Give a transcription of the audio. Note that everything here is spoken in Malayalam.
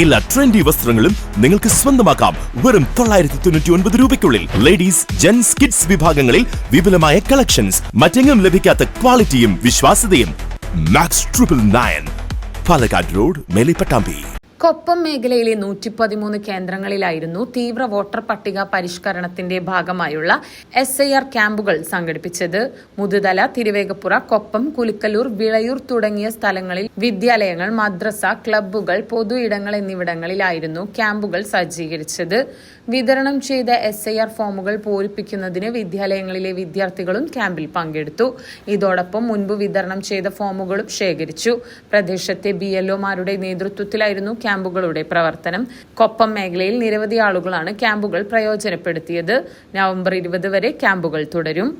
എല്ലാ ട്രെൻഡി വസ്ത്രങ്ങളും നിങ്ങൾക്ക് സ്വന്തമാക്കാം. വെറും തൊള്ളായിരത്തി തൊണ്ണൂറ്റി ഒൻപത് രൂപയ്ക്കുള്ളിൽ. ലേഡീസ് ജെന്റ്സ് കിഡ്സ് വിഭാഗങ്ങളിൽ വിപുലമായ കളക്ഷൻസ് മറ്റെങ്ങും ലഭിക്കാത്ത ക്വാളിറ്റിയും വിശ്വാസ്യതയും. Max triple nine Palakkad road Melipattambi. Koppam മേഖലയിലെ നൂറ്റി പതിമൂന്ന് കേന്ദ്രങ്ങളിലായിരുന്നു തീവ്ര വോട്ടർ പട്ടിക പരിഷ്കരണത്തിന്റെ ഭാഗമായുള്ള എസ് ഐ ആർ ക്യാമ്പുകൾ സംഘടിപ്പിച്ചത്. മുതുതല തിരുവേഗപ്പുറ കൊപ്പം കുലുക്കലൂർ വിളയൂർ തുടങ്ങിയ സ്ഥലങ്ങളിൽ വിദ്യാലയങ്ങൾ മദ്രസ ക്ലബ്ബുകൾ പൊതു ഇടങ്ങൾ എന്നിവിടങ്ങളിലായിരുന്നു ക്യാമ്പുകൾ സജ്ജീകരിച്ചത്. വിതരണം ചെയ്ത എസ് ഐ ആർ ഫോമുകൾ പൂരിപ്പിക്കുന്നതിന് വിദ്യാലയങ്ങളിലെ വിദ്യാർത്ഥികളും ക്യാമ്പിൽ പങ്കെടുത്തു. ഇതോടൊപ്പം മുൻപ് വിതരണം ചെയ്ത ഫോമുകളും ശേഖരിച്ചു. പ്രദേശത്തെ ബി എൽഒമാരുടെ നേതൃത്വത്തിലായിരുന്നു ക്യാമ്പുകളുടെ പ്രവർത്തനം. കൊപ്പം മേഖലയിൽ നിരവധി ആളുകളാണ് ക്യാമ്പുകൾ പ്രയോജനപ്പെടുത്തിയത്. നവംബർ ഇരുപത് വരെ ക്യാമ്പുകൾ തുടരും.